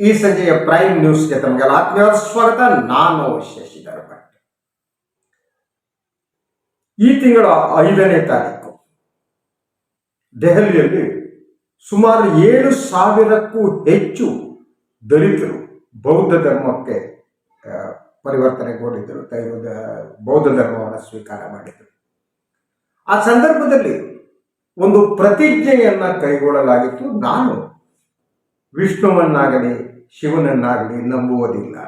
ಈ ಸಂಜೆಯ ಪ್ರೈಮ್ ನ್ಯೂಸ್ಗೆ ತಮಗೆಲ್ಲ ಆತ್ಮೀಯ ಸ್ವಾಗತ. ನಾನು ಶಶಿಧರ್ ಭಟ್ ಈ ತಿಂಗಳ ಐದನೇ ತಾರೀಕು ದೆಹಲಿಯಲ್ಲಿ ಸುಮಾರು ಏಳು ಸಾವಿರಕ್ಕೂ ಹೆಚ್ಚು ದಲಿತರು ಬೌದ್ಧ ಧರ್ಮಕ್ಕೆ ಪರಿವರ್ತನೆಗೊಂಡಿದ್ದರು. ತೈರುದ, ಬೌದ್ಧ ಧರ್ಮವನ್ನು ಸ್ವೀಕಾರ ಮಾಡಿದರು ಆ ಸಂದರ್ಭದಲ್ಲಿ ಒಂದು ಪ್ರತಿಜ್ಞೆಯನ್ನು ಕೈಗೊಳ್ಳಲಾಗಿತ್ತು. ನಾನು ವಿಷ್ಣುವನ್ನಾಗಲಿ ಶಿವನನ್ನಾಗಲಿ ನಂಬುವುದಿಲ್ಲ.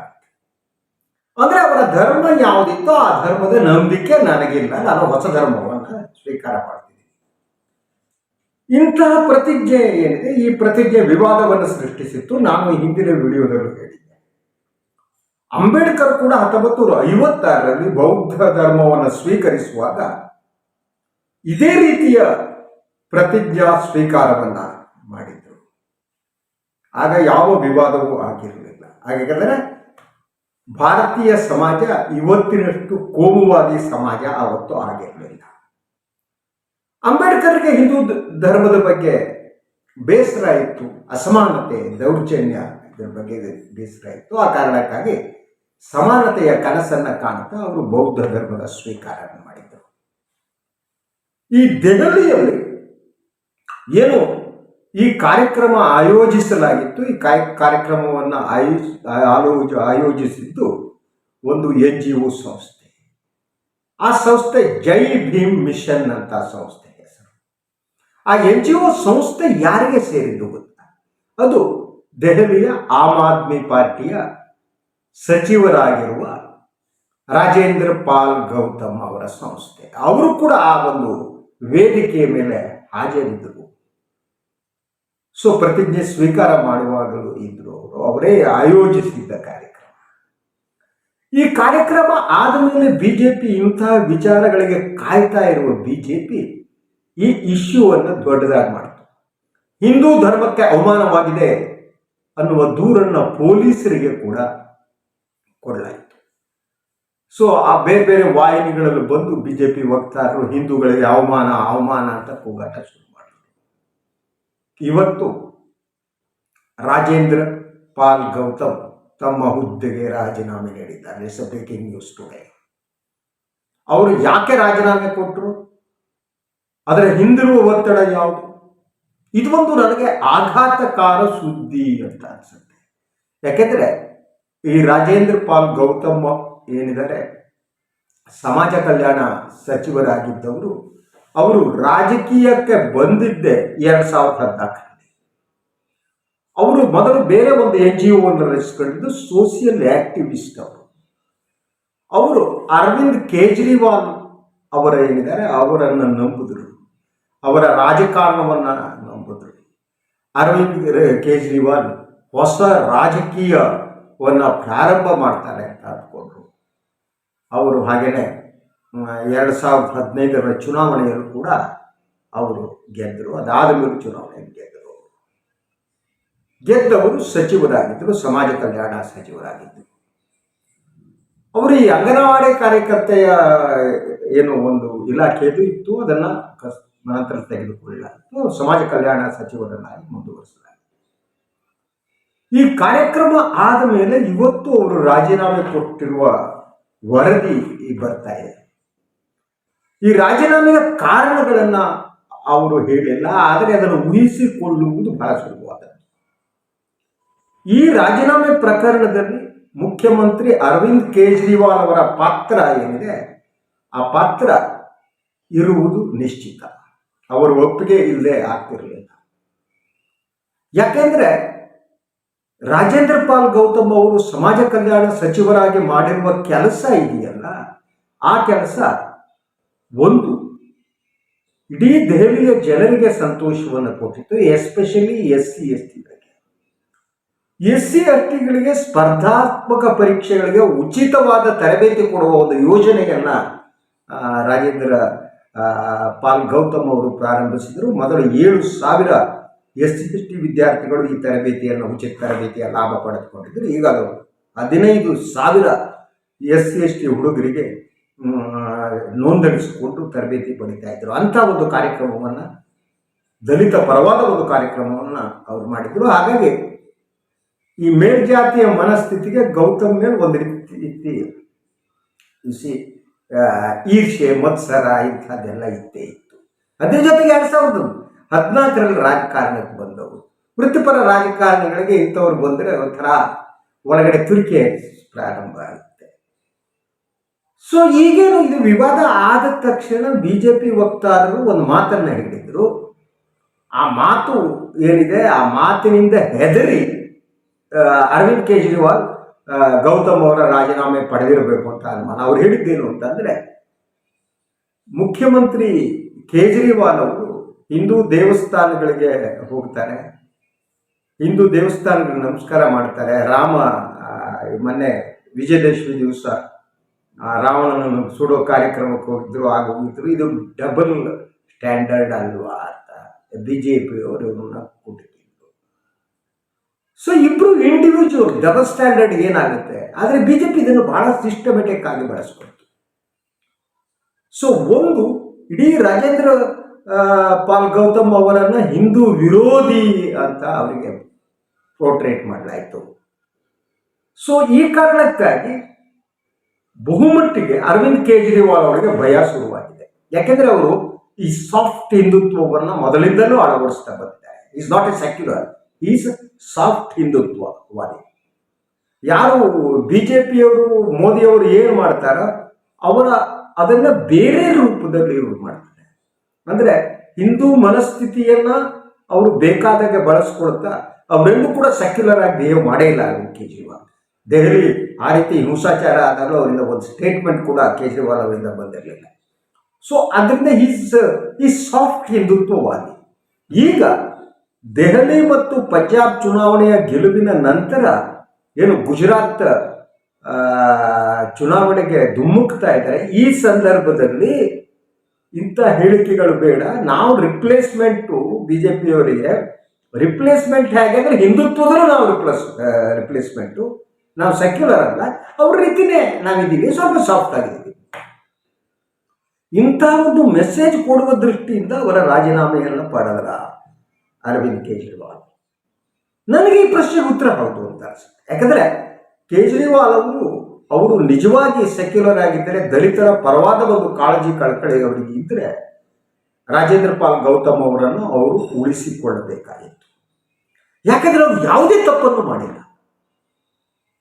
ಅಂದ್ರೆ ಅವರ ಧರ್ಮ ಯಾವುದಿತ್ತೋ ಆ ಧರ್ಮದ ನಂಬಿಕೆ ನನಗಿಲ್ಲ. ನಾನು ಹೊಸ ಧರ್ಮವನ್ನು ಸ್ವೀಕಾರ ಮಾಡ್ತೀನಿ. ಇಂತಹ ಪ್ರತಿಜ್ಞೆ ಏನಿದೆ? ಈ ಪ್ರತಿಜ್ಞೆ ವಿವಾದವನ್ನು ಸೃಷ್ಟಿಸಿತ್ತು. ನಾನು ಹಿಂದಿನ ವಿಡಿಯೋದಲ್ಲೂ ಹೇಳಿದ್ದೆ. ಅಂಬೇಡ್ಕರ್ ಕೂಡ ಹತ್ತೊಂಬತ್ತು ನೂರ ಐವತ್ತಾರರಲ್ಲಿ ಬೌದ್ಧ ಧರ್ಮವನ್ನು ಸ್ವೀಕರಿಸುವಾಗ ಇದೇ ರೀತಿಯ ಪ್ರತಿಜ್ಞಾ ಸ್ವೀಕಾರವನ್ನು ಮಾಡಿದ್ರು ಆಗ ಯಾವ ವಿವಾದವೂ ಆಗಿರಲಿಲ್ಲ. ಹಾಗೆಂದರೆ ಭಾರತೀಯ ಸಮಾಜ ಇವತ್ತಿನಷ್ಟು ಕೋಮುವಾದಿ ಸಮಾಜ ಆವತ್ತು ಆಗಿರಲಿಲ್ಲ. ಅಂಬೇಡ್ಕರ್ಗೆ ಹಿಂದೂ ಧರ್ಮದ ಬಗ್ಗೆ ಬೇಸರ ಇತ್ತು, ಅಸಮಾನತೆ, ದೌರ್ಜನ್ಯ ಇದರ ಬಗ್ಗೆ ಬೇಸರ ಇತ್ತು. ಆ ಕಾರಣಕ್ಕಾಗಿ ಸಮಾನತೆಯ ಕನಸನ್ನು ಕಾಣುತ್ತಾ ಅವರು ಬೌದ್ಧ ಧರ್ಮದ ಸ್ವೀಕಾರ ಮಾಡಿದರು. ಈ ದೆಹಲಿಯಲ್ಲಿ ಏನು ಈ ಕಾರ್ಯಕ್ರಮ ಆಯೋಜಿಸಲಾಗಿತ್ತು. ಈ ಕಾರ್ಯಕ್ರಮವನ್ನು ಆಯೋಜಿ ಆಯೋಜಿಸಿದ್ದು ಒಂದು ಎನ್ ಜಿ ಒ ಸಂಸ್ಥೆ. ಆ ಸಂಸ್ಥೆ ಜೈ ಭೀಮ್ ಮಿಷನ್ ಅಂತ ಸಂಸ್ಥೆ ಹೆಸರು. ಆ ಎನ್ ಜಿ ಒ ಸಂಸ್ಥೆ ಯಾರಿಗೆ ಸೇರಿದ್ದು ಗೊತ್ತಾ? ಅದು ದೆಹಲಿಯ ಆಮ್ ಆದ್ಮಿ ಪಾರ್ಟಿಯ ಸಚಿವರಾಗಿರುವ ರಾಜೇಂದ್ರ ಪಾಲ್ ಗೌತಮ್ ಅವರ ಸಂಸ್ಥೆ. ಅವರು ಕೂಡ ಆ ಒಂದು ವೇದಿಕೆಯ ಮೇಲೆ ಹಾಜರಿದ್ದರು. ಸೊ ಪ್ರತಿಜ್ಞೆ ಸ್ವೀಕಾರ ಮಾಡುವಾಗಲೂ ಇದ್ರು ಅವರು ಅವರೇ ಆಯೋಜಿಸಿದ್ದ ಕಾರ್ಯಕ್ರಮ. ಈ ಕಾರ್ಯಕ್ರಮ ಆದ ಮೇಲೆ ಬಿಜೆಪಿ ಇಂತಹ ವಿಚಾರಗಳಿಗೆ ಕಾಯ್ತಾ ಇರುವ ಬಿಜೆಪಿ ಈ ಇಶ್ಯೂವನ್ನು ದೊಡ್ಡದಾಗಿ ಮಾಡಿತು. ಹಿಂದೂ ಧರ್ಮಕ್ಕೆ ಅವಮಾನವಾಗಿದೆ ಅನ್ನುವ ದೂರನ್ನು ಪೊಲೀಸರಿಗೆ ಕೂಡ ಕೊಡಲಾಯಿತು. ಸೊ ಆ ಬೇರೆ ಬೇರೆ ವಾಹಿನಿಗಳಲ್ಲೂ ಬಂದು ಬಿಜೆಪಿ ವಕ್ತಾರರು ಹಿಂದೂಗಳಿಗೆ ಅವಮಾನ ಅವಮಾನ ಅಂತ ಕೂಗಾಟ ಶುರು ಇವತ್ತು ರಾಜೇಂದ್ರ ಪಾಲ್ ಗೌತಮ್ ತಮ್ಮ ಹುದ್ದೆಗೆ ರಾಜೀನಾಮೆ ನೀಡಿದ್ದಾರೆ. ಇಟ್ಸ್ ಬ್ರೇಕಿಂಗ್ ನ್ಯೂಸ್ ಟುಡೇ ಅವರು ಯಾಕೆ ರಾಜೀನಾಮೆ ಕೊಟ್ಟರು ಅದರ ಹಿಂದಿರುವ ಒತ್ತಡ ಯಾವುದು? ಇದು ಒಂದು ನನಗೆ ಆಘಾತಕಾರ ಸುದ್ದಿ ಅಂತ ಅನ್ಸುತ್ತೆ. ಯಾಕೆಂದ್ರೆ ಈ ರಾಜೇಂದ್ರ ಪಾಲ್ ಗೌತಮ್ ಏನಿದ್ದಾರೆ? ಸಮಾಜ ಕಲ್ಯಾಣ ಸಚಿವರಾಗಿದ್ದವರು ಅವರು ರಾಜಕೀಯಕ್ಕೆ ಬಂದಿದ್ದೆ ಎರಡ್ ಸಾವಿರದ ಹದಿನಾಲ್ಕರಲ್ಲಿ. ಅವರು ಮೊದಲು ಬೇರೆ ಒಂದು ಎನ್ ಜಿ ಒವನ್ನು ರಚಿಸಿಕೊಂಡಿದ್ದು ಸೋಷಿಯಲ್ ಆಕ್ಟಿವಿಸ್ಟ್ ಅವರು. ಅವರು ಅರವಿಂದ್ ಕೇಜ್ರಿವಾಲ್ ಅವರ ಏನಿದ್ದಾರೆ, ಅವರನ್ನು ನಂಬಿದ್ರು. ಅವರ ರಾಜಕಾರಣವನ್ನು ನಂಬಿದ್ರು. ಅರವಿಂದ್ ಕೇಜ್ರಿವಾಲ್ ಹೊಸ ರಾಜಕೀಯವನ್ನ ಪ್ರಾರಂಭ ಮಾಡ್ತಾರೆ ಅಂತ ಅಂದ್ಕೊಂಡ್ರು. ಅವರು ಹಾಗೇನೆ ಎರಡು ಸಾವಿರದ ಹದಿನೈದರ ಚುನಾವಣೆಯಲ್ಲೂ ಕೂಡ ಅವರು ಗೆದ್ದರು. ಅದಾದ ಮೇಲೆ ಚುನಾವಣೆ ಗೆದ್ದರು. ಗೆದ್ದವರು ಸಚಿವರಾಗಿದ್ದರು, ಸಮಾಜ ಕಲ್ಯಾಣ ಸಚಿವರಾಗಿದ್ದರು. ಅವರು ಈ ಅಂಗನವಾಡಿ ಕಾರ್ಯಕರ್ತೆಯ, ಏನು ಒಂದು ಇಲಾಖೆಯದು ಇತ್ತು, ಅದನ್ನು ನಂತರ ತೆಗೆದುಕೊಳ್ಳಲಾಯಿತು ಸಮಾಜ ಕಲ್ಯಾಣ ಸಚಿವರನ್ನಾಗಿ ಮುಂದುವರಿಸಲಾಯಿತು ಈ ಕಾರ್ಯಕ್ರಮ ಆದ ಮೇಲೆ ಇವತ್ತು ಅವರು ರಾಜೀನಾಮೆ ಕೊಟ್ಟಿರುವ ವರದಿ ಬರ್ತಾ ಇದೆ. ಈ ರಾಜೀನಾಮೆಯ ಕಾರಣಗಳನ್ನು ಅವರು ಹೇಳಿಲ್ಲ, ಆದರೆ ಅದನ್ನು ಊಹಿಸಿಕೊಳ್ಳುವುದು ಬಹಳ ಸುಲಭವಾದದ್ದು. ಈ ರಾಜೀನಾಮೆ ಪ್ರಕರಣದಲ್ಲಿ ಮುಖ್ಯಮಂತ್ರಿ ಅರವಿಂದ್ ಕೇಜ್ರಿವಾಲ್ ಅವರ ಪಾತ್ರ ಏನಿದೆ, ಆ ಪಾತ್ರ ಇರುವುದು ನಿಶ್ಚಿತ. ಅವರ ಒಪ್ಪಿಗೆ ಇಲ್ಲದೆ ಆಗ್ತಿರಲಿಲ್ಲ. ಯಾಕೆಂದ್ರೆ ರಾಜೇಂದ್ರ ಪಾಲ್ ಗೌತಮ್ ಅವರು ಸಮಾಜ ಕಲ್ಯಾಣ ಸಚಿವರಾಗಿ ಮಾಡಿರುವ ಕೆಲಸ ಇದೆಯಲ್ಲ, ಆ ಕೆಲಸ ಒಂದು, ಇಡೀ ದೆಹಲಿಯ ಜನರಿಗೆ ಸಂತೋಷವನ್ನು ಕೊಟ್ಟಿತ್ತು ಎಸ್ಪೆಷಲಿ ಎಸ್ ಸಿ ಎಸ್ ಟಿಗಳಿಗೆ ಎಸ್ ಸಿ ಎಸ್ ಸ್ಪರ್ಧಾತ್ಮಕ ಪರೀಕ್ಷೆಗಳಿಗೆ ಉಚಿತವಾದ ತರಬೇತಿ ಕೊಡುವ ಒಂದು ಯೋಜನೆಯನ್ನ ರಾಜೇಂದ್ರ ಪಾಲ್ ಗೌತಮ್ ಅವರು ಪ್ರಾರಂಭಿಸಿದರು. ಮೊದಲು ಏಳು ಸಾವಿರ ಎಸ್ ಸಿ ಎಸ್ ಟಿ ವಿದ್ಯಾರ್ಥಿಗಳು ಈ ತರಬೇತಿಯನ್ನು, ಉಚಿತ ತರಬೇತಿಯ ಲಾಭ ಪಡೆದುಕೊಂಡಿದ್ದರು ಈಗ ಅದು ಹದಿನೈದು ಸಾವಿರ ಎಸ್ ಸಿ ಎಸ್ ಟಿ ಹುಡುಗರಿಗೆ ನೋಂದಣಿಸಿಕೊಂಡು ತರಬೇತಿ ಪಡಿತಾ ಇದ್ದರು ಅಂಥ ಒಂದು ಕಾರ್ಯಕ್ರಮವನ್ನು, ದಲಿತ ಪರವಾದ ಒಂದು ಕಾರ್ಯಕ್ರಮವನ್ನು ಅವ್ರು ಮಾಡಿದ್ರು. ಹಾಗಾಗಿ ಈ ಮೇಲ್ಜಾತಿಯ ಮನಸ್ಥಿತಿಗೆ ಗೌತಮ್ ಮೇಲೆ ಒಂದು ರೀತಿ ಸಿ ಈರ್ಷೆ ಮತ್ಸರ ಇಂಥದ್ದೆಲ್ಲ ಇದ್ದೇ ಇತ್ತು. ಅದ್ರ ಜೊತೆಗೆ ಎರಡು ಸಾವಿರದ ಹದಿನಾಲ್ಕರಲ್ಲಿ ರಾಜಕಾರಣಕ್ಕೆ ಬಂದವರು. ವೃತ್ತಿಪರ ರಾಜಕಾರಣಿಗಳಿಗೆ ಇಂಥವ್ರು ಬಂದರೆ ಒಂಥರ ಒಳಗಡೆ ತುರಿಕೆ ಪ್ರಾರಂಭ ಆಗುತ್ತೆ ಸೊ ಈಗೇನು ಇದು ವಿವಾದ ಆದ ತಕ್ಷಣ ಬಿ ಜೆ ಪಿ ವಕ್ತಾರರು ಒಂದು ಮಾತನ್ನು ಹೇಳಿದರು. ಆ ಮಾತು ಏನಿದೆ? ಆ ಮಾತಿನಿಂದ ಹೆದರಿ ಅರವಿಂದ್ ಕೇಜ್ರಿವಾಲ್ ಗೌತಮ್ ಅವರ ರಾಜೀನಾಮೆ ಪಡೆದಿರಬೇಕು ಅಂತ ಅನುಮಾನ. ಅವ್ರು ಹೇಳಿದ್ದೇನು ಅಂತಂದ್ರೆ, ಮುಖ್ಯಮಂತ್ರಿ ಕೇಜ್ರಿವಾಲ್ ಅವರು ಹಿಂದೂ ದೇವಸ್ಥಾನಗಳಿಗೆ ಹೋಗ್ತಾರೆ. ಹಿಂದೂ ದೇವಸ್ಥಾನಗಳಿಗೆ ನಮಸ್ಕಾರ ಮಾಡ್ತಾರೆ. ರಾಮ ಮೊನ್ನೆ ವಿಜಯದಶಮಿ ದಿವಸ ರಾವಣನನ್ನು ಸುಡೋ ಕಾರ್ಯಕ್ರಮಕ್ಕೆ ಹೋಗಿದ್ರು, ಆಗ ಹೋಗಿದ್ರು. ಇದು ಡಬಲ್ ಸ್ಟ್ಯಾಂಡರ್ಡ್ ಅಲ್ವಾ ಅಂತ ಬಿ ಜೆ ಪಿಯವರು ಇವ್ರನ್ನ ಕೊಟ್ಟಿದ್ರು ಸೊ ಇಬ್ರು ಇಂಡಿವಿಜುವಲ್ ಡಬಲ್ ಸ್ಟ್ಯಾಂಡರ್ಡ್ ಏನಾಗುತ್ತೆ? ಆದರೆ ಬಿ ಜೆ ಪಿ ಇದನ್ನು ಬಹಳ ಸಿಸ್ಟಮೆಟಿಕ್ ಆಗಿ ಬಳಸ್ಕೊಳ್ತು ಸೊ ಒಂದು ಇಡೀ ರಾಜೇಂದ್ರ ಪಾಲ್ ಗೌತಮ್ ಅವರನ್ನ ಹಿಂದೂ ವಿರೋಧಿ ಅಂತ ಅವರಿಗೆ ಪೋರ್ಟ್ರೇಟ್ ಮಾಡಲಾಯಿತು. ಸೊ ಈ ಕಾರಣಕ್ಕಾಗಿ ಬಹುಮಟ್ಟಿಗೆ ಅರವಿಂದ್ ಕೇಜ್ರಿವಾಲ್ ಅವರಿಗೆ ಭಯ ಶುರುವಾಗಿದೆ. ಯಾಕೆಂದ್ರೆ ಅವರು ಈ ಸಾಫ್ಟ್ ಹಿಂದುತ್ವವನ್ನು ಮೊದಲಿಂದಲೂ ಅಳವಡಿಸ್ತಾ ಬಂದಿದ್ದಾರೆ. Is not a secular is soft ಹಿಂದುತ್ವವಾದಿ. ಯಾರು ಬಿ ಜೆ ಪಿಯವರು ಮೋದಿಯವರು ಏನು ಮಾಡ್ತಾರೋ ಅವರ ಅದನ್ನ ಬೇರೆ ರೂಪದಲ್ಲಿ ಇವರು ಮಾಡ್ತಾರೆ. ಅಂದ್ರೆ ಹಿಂದೂ ಮನಸ್ಥಿತಿಯನ್ನ ಅವರು ಬೇಕಾದಾಗೆ ಬಳಸ್ಕೊಳ್ತಾ, ಅವರೆಲ್ಲೂ ಕೂಡ ಸೆಕ್ಯುಲರ್ ಆಗಿ ಬಿಹೇವ್ ಮಾಡೇ ಇಲ್ಲ ಅರವಿಂದ್ ಕೇಜ್ರಿವಾಲ್. ದೆಹಲಿ ಆ ರೀತಿ ಹಿಂಸಾಚಾರ ಆದಾಗಲೂ ಅವರಿಂದ ಒಂದು ಸ್ಟೇಟ್ಮೆಂಟ್ ಕೂಡ ಕೇಜ್ರಿವಾಲ್ ಅವರಿಂದ ಬಂದಿರಲಿಲ್ಲ. ಸೊ ಅದರಿಂದ ಈಸ್ ಈ ಸಾಫ್ಟ್ ಹಿಂದುತ್ವವಾದಿ. ಈಗ ದೆಹಲಿ ಮತ್ತು ಪಂಜಾಬ್ ಚುನಾವಣೆಯ ಗೆಲುವಿನ ನಂತರ ಏನು ಗುಜರಾತ್ ಚುನಾವಣೆಗೆ ಧುಮ್ಮುಕ್ತಾ ಇದ್ದಾರೆ, ಈ ಸಂದರ್ಭದಲ್ಲಿ ಇಂಥ ಹೇಳಿಕೆಗಳು ಬೇಡ. ನಾವು ರಿಪ್ಲೇಸ್ಮೆಂಟು ಬಿ ಜೆ ಪಿಯವರಿಗೆ ರಿಪ್ಲೇಸ್ಮೆಂಟ್ ಹೇಗೆ ಅಂದರೆ ಹಿಂದುತ್ವದಲ್ಲೂ ನಾವು ರಿಪ್ಲೇಸ್ ರಿಪ್ಲೇಸ್ಮೆಂಟು ನಾವು ಸೆಕ್ಯುಲರ್ ಅಲ್ಲ, ಅವ್ರ ರೀತಿನೇ ನಾವಿದ್ದೀವಿ. ಸ್ವಲ್ಪ ಸಾಫ್ಟ್ ಆಗಿದ್ದೀವಿ. ಇಂಥ ಒಂದು ಮೆಸೇಜ್ ಕೊಡುವ ದೃಷ್ಟಿಯಿಂದ ಅವರ ರಾಜೀನಾಮೆಯನ್ನು ಪಡೆದರ ಅರವಿಂದ್ ಕೇಜ್ರಿವಾಲ್. ನನಗೆ ಈ ಪ್ರಶ್ನೆಗೆ ಉತ್ತರ ಹೌದು ಅಂತ ಅನಿಸುತ್ತೆ. ಯಾಕಂದ್ರೆ ಕೇಜ್ರಿವಾಲ್ ಅವರು ಅವರು ನಿಜವಾಗಿ ಸೆಕ್ಯುಲರ್ ಆಗಿದ್ದರೆ, ದಲಿತರ ಪರವಾದ ಒಂದು ಕಾಳಜಿ ಕಳಕಳಿ ಅವರಿಗೆ ಇದ್ದರೆ ರಾಜೇಂದ್ರ ಪಾಲ್ ಗೌತಮ್ ಅವರನ್ನು ಅವರು ಉಳಿಸಿಕೊಳ್ಳಬೇಕಾಗಿತ್ತು ಯಾಕಂದ್ರೆ ಅವರು ಯಾವುದೇ ತಪ್ಪನ್ನು ಮಾಡಿಲ್ಲ.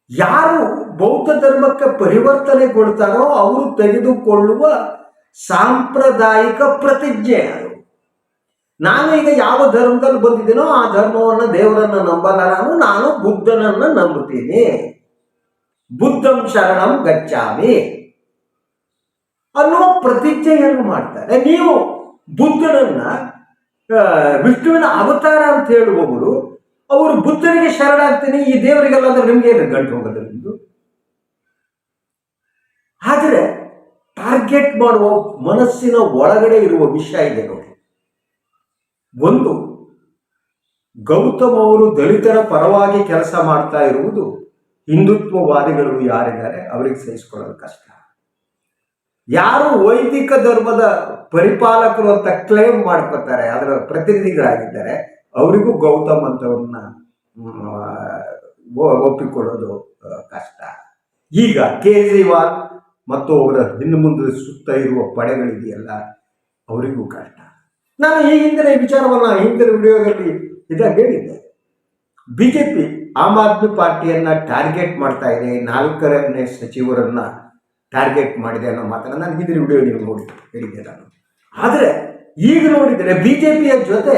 ಯಾರು ಬೌದ್ಧ ಧರ್ಮಕ್ಕೆ ಪರಿವರ್ತನೆಗೊಳ್ತಾರೋ ಅವರು ತೆಗೆದುಕೊಳ್ಳುವ ಸಾಂಪ್ರದಾಯಿಕ ಪ್ರತಿಜ್ಞೆ ಅದು. ನಾನು ಈಗ ಯಾವ ಧರ್ಮದಲ್ಲಿ ಬಂದಿದ್ದೀನೋ ಆ ಧರ್ಮವನ್ನು ದೇವರನ್ನ ನಂಬಲ್ಲ ನಾನು ನಾನು ಬುದ್ಧನನ್ನ ನಂಬುತ್ತೀನಿ. ಬುದ್ಧಂ ಶರಣಂ ಗಚ್ಚಾಮಿ ಅನ್ನುವ ಪ್ರತಿಜ್ಞೆಯನ್ನು ಮಾಡ್ತಾರೆ. ನೀವು ಬುದ್ಧನನ್ನ ವಿಷ್ಣುವಿನ ಅವತಾರ ಅಂತ ಹೇಳುವವರು ಅವರು ಬುದ್ಧನಿಗೆ ಶರಣಾಗ್ತೀನಿ ಈ ದೇವರಿಗೆಲ್ಲ ಅಂದ್ರೆ ನಿಮ್ಗೆ ಏನು ಗಂಟು ಹೋಗೋದು ನಿಮ್ದು? ಆದರೆ ಟಾರ್ಗೆಟ್ ಮಾಡುವ ಮನಸ್ಸಿನ ಒಳಗಡೆ ಇರುವ ವಿಷಯ ಇದೆ ನೋಡಿ. ಒಂದು, ಗೌತಮ್ ಅವರು ದಲಿತರ ಪರವಾಗಿ ಕೆಲಸ ಮಾಡ್ತಾ ಇರುವುದು ಹಿಂದುತ್ವವಾದಿಗಳು ಯಾರಿದ್ದಾರೆ ಅವರಿಗೆ ಸಹಿಸಿಕೊಳ್ಳೋದು ಕಷ್ಟ. ಯಾರು ವೈದಿಕ ಧರ್ಮದ ಪರಿಪಾಲಕರು ಅಂತ ಕ್ಲೇಮ್ ಮಾಡ್ಕೋತಾರೆ ಅದರ ಪ್ರತಿನಿಧಿಗಳಾಗಿದ್ದಾರೆ ಅವರಿಗೂ ಗೌತಮ್ ಅಂತವ್ರನ್ನ ಒಪ್ಪಿಕೊಳ್ಳೋದು ಕಷ್ಟ. ಈಗ ಕೇಜ್ರಿವಾಲ್ ಮತ್ತು ಅವರ ಹಿಂದೆ ಮುಂದೆ ಸುತ್ತ ಇರುವ ಪಡೆಗಳಿದೆಯಲ್ಲ, ಅವರಿಗೂ ಕಷ್ಟ. ನಾನು ಈ ಹಿಂದಿನ ವಿಚಾರವನ್ನ ಹಿಂದಿನ ವಿಡಿಯೋದಲ್ಲಿ ಇದ ಹೇಳಿದ್ದೆ. B J P Aam Aadmi ಪಾರ್ಟಿಯನ್ನ target ಮಾಡ್ತಾ ಇದೆ ನಾಲ್ಕರನೇ ಸಚಿವರನ್ನ ಟಾರ್ಗೆಟ್ ಮಾಡಿದೆ ಅನ್ನೋ ಮಾತನ್ನು ನಾನು ಹಿಂದಿನ ವಿಡಿಯೋ ನೀವು ನೋಡಿ ಹೇಳಿದ್ದೆ ನಾನು. ಆದರೆ ಈಗ ನೋಡಿದರೆ ಬಿ ಜೆ ಪಿಯ ಜೊತೆ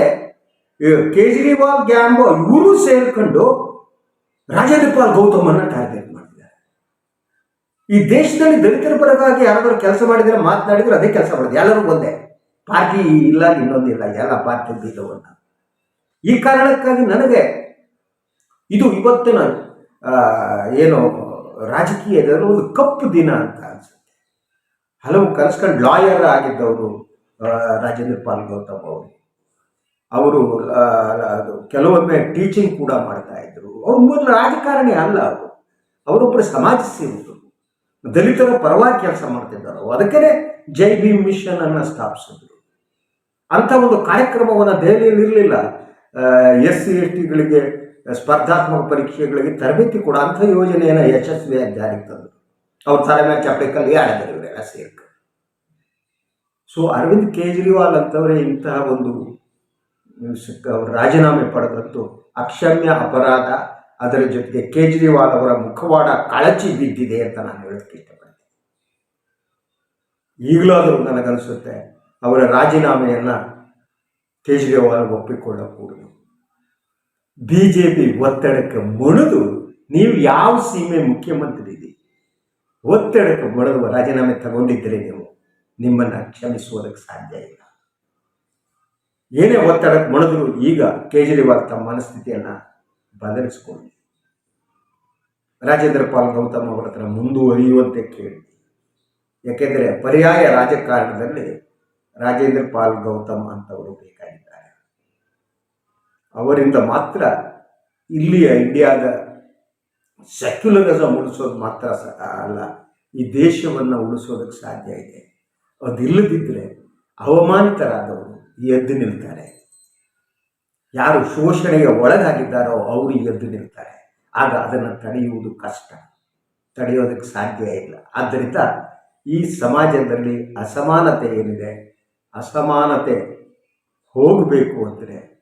ಕೇಜ್ರಿವಾಲ್ ಗ್ಯಾಂಬೋ ಇವರು ಸೇರ್ಕೊಂಡು ರಾಜಗೋಪಾಲ್ ಪಾಲ್ ಗೌತಮನ್ನ ಟಾರ್ಗೆಟ್ ಮಾಡಿದ್ದಾರೆ ಈ ದೇಶದಲ್ಲಿ ದಲಿತರ ಪರವಾಗಿ ಯಾರಾದರೂ ಕೆಲಸ ಮಾಡಿದರೆ ಮಾತನಾಡಿದ್ರೆ ಅದೇ ಕೆಲಸ ಮಾಡೋದು. ಎಲ್ಲರೂ ಒಂದೇ. ಪಾರ್ಟಿ ಇಲ್ಲ ಇನ್ನೊಂದಿಲ್ಲ ಎಲ್ಲ ಪಾರ್ಟಿ ಬೀದವನ್ನ ಈ ಕಾರಣಕ್ಕಾಗಿ ನನಗೆ ಇದು ಇವತ್ತಿನ ಏನು ರಾಜಕೀಯದಲ್ಲಿ ಒಂದು ಕಪ್ಪು ದಿನ ಅಂತ ಅನ್ಸುತ್ತೆ. ಹಲವು ಕಲ್ಸ್ಕೊಂಡು ಲಾಯರ್ ಆಗಿದ್ದವರು ರಾಜೇಂದ್ರ ಪಾಲ್ ಗೌತಮ್ ಅವರು. ಅವರು ಕೆಲವೊಮ್ಮೆ ಟೀಚಿಂಗ್ ಕೂಡ ಮಾಡ್ತಾ ಇದ್ರು. ಅವ್ರು ಮೊದಲು ರಾಜಕಾರಣಿ ಅಲ್ಲ ಅವರು. ಅವರೊಬ್ಬರು ಸಮಾಜ ಸೇವಕರು ದಲಿತರ ಪರವಾಗಿ ಕೆಲಸ ಮಾಡ್ತಿದ್ದರು. ಅದಕ್ಕೇನೆ ಜೈ ಭೀಮ್ ಮಿಷನ್ ಅನ್ನು ಸ್ಥಾಪಿಸಿದ್ರು. ಅಂತ ಒಂದು ಕಾರ್ಯಕ್ರಮವನ್ನು ದೆಹಲಿಯಲ್ಲಿ ಇರಲಿಲ್ಲ. ಎಸ್ ಸಿ ಎಸ್ ಟಿಗಳಿಗೆ ಸ್ಪರ್ಧಾತ್ಮಕ ಪರೀಕ್ಷೆಗಳಿಗೆ ತರಬೇತಿ ಕೊಡೋ ಅಂಥ ಯೋಜನೆಯನ್ನು ಯಶಸ್ವಿಯಾಗಿ ಜಾರಿಗೆ ತಂದರು. ಅವ್ರ ತಲೆ ಮೇಲೆ ಆಡಿದರು ಇವರೆಲ್ಲ ಸೇರ್ಕ. ಸೊ ಅರವಿಂದ್ ಕೇಜ್ರಿವಾಲ್ ಅಂತವರೇ ಇಂತಹ ಒಂದು ಅವ್ರು ರಾಜೀನಾಮೆ ಪಡೆದದ್ದು ಅಕ್ಷಮ್ಯ ಅಪರಾಧ. ಅದರ ಜೊತೆಗೆ ಕೇಜ್ರಿವಾಲ್ ಅವರ ಮುಖವಾಡ ಕಳಚಿ ಬಿದ್ದಿದೆ ಅಂತ ನಾನು ಹೇಳೋಕ್ಕೆ ಇಷ್ಟಪಡ್ತೀನಿ. ಈಗಲಾದರೂ ನನಗನ್ಸುತ್ತೆ ಅವರ ರಾಜೀನಾಮೆಯನ್ನು ಕೇಜ್ರಿವಾಲ್ ಒಪ್ಪಿಕೊಳ್ಳಕೂಡದು. ಬಿ ಜೆ ಪಿ ಒತ್ತಡಕ್ಕೆ ಮಣಿದು ನೀವು ಯಾವ ಸೀಮೆ ಮುಖ್ಯಮಂತ್ರಿ ಇದ್ದೀರಿ ಒತ್ತಡಕ್ಕೆ ಮಣಿದು ರಾಜೀನಾಮೆ ತಗೊಂಡಿದ್ದರೆ ನೀವು ನಿಮ್ಮನ್ನು ಕ್ಷಮಿಸುವುದಕ್ಕೆ ಸಾಧ್ಯ ಇಲ್ಲ. ಏನೇ ಒತ್ತಡಕ್ಕೆ ಮಣಿದ್ರು ಈಗ ಕೇಜ್ರಿವಾಲ್ ತಮ್ಮ ಮನಸ್ಥಿತಿಯನ್ನು ಬದಲಿಸಿಕೊಂಡು ರಾಜೇಂದ್ರ ಪಾಲ್ ಗೌತಮ್ ಅವರ ಹತ್ರ ಮುಂದುವರಿಯುವಂತೆ ಕೇಳಿ. ಯಾಕೆಂದರೆ ಪರ್ಯಾಯ ರಾಜಕಾರಣದಲ್ಲಿ ರಾಜೇಂದ್ರ ಪಾಲ್ ಗೌತಮ್ ಅಂತವರು ಬೇಕಾಗಿದ್ದಾರೆ. ಅವರಿಂದ ಮಾತ್ರ ಇಲ್ಲಿಯ ಇಂಡಿಯಾದ ಸೆಕ್ಯುಲರಿಸಮ್ ಉಳಿಸೋದು ಮಾತ್ರ ಅಲ್ಲ, ಈ ದೇಶವನ್ನು ಉಳಿಸೋದಕ್ಕೆ ಸಾಧ್ಯ ಇದೆ. ಅದಿಲ್ಲದಿದ್ದರೆ ಅವಮಾನಿತರಾದವರು ಎದ್ದು ನಿಲ್ತಾರೆ. ಯಾರು ಶೋಷಣೆಗೆ ಒಳಗಾಗಿದ್ದಾರೋ ಅವರು ಎದ್ದು ನಿಲ್ತಾರೆ. ಆಗ ಅದನ್ನು ತಡೆಯುವುದು ಕಷ್ಟ. ತಡೆಯೋದಕ್ಕೆ ಸಾಧ್ಯ ಇಲ್ಲ. ಆದ್ದರಿಂದ ಈ ಸಮಾಜದಲ್ಲಿ ಅಸಮಾನತೆ ಏನಿದೆ? ಅಸಮಾನತೆ ಹೋಗಬೇಕು ಅಂದರೆ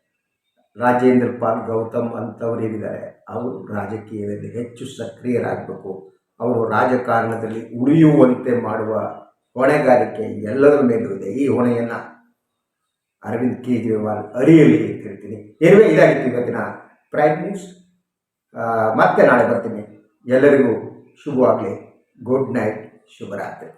ರಾಜೇಂದ್ರ ಪಾಲ್ ಗೌತಮ್ ಅಂತವ್ರು ಏನಿದ್ದಾರೆ ಅವರು ರಾಜಕೀಯದಲ್ಲಿ ಹೆಚ್ಚು ಸಕ್ರಿಯರಾಗಬೇಕು. ಅವರು ರಾಜಕಾರಣದಲ್ಲಿ ಉಳಿಯುವಂತೆ ಮಾಡುವ ಹೊಣೆಗಾರಿಕೆ ಎಲ್ಲರ ಮೇಲೂ ಇದೆ. ಈ ಹೊಣೆಯನ್ನು ಅರವಿಂದ್ ಕೇಜ್ರಿವಾಲ್ ಅರಿಯಲಿ ಅಂತ ಹೇಳ್ತೀನಿ ಏನೇ ಇದಾಗಿತ್ತು ಇವತ್ತಿನ ಪ್ರೈಮ್ ನ್ಯೂಸ್ ಮತ್ತೆ ನಾಳೆ ಬರ್ತೀನಿ. ಎಲ್ಲರಿಗೂ ಶುಭವಾಗಲಿ. ಗುಡ್ ನೈಟ್ ಶುಭರಾತ್ರಿ.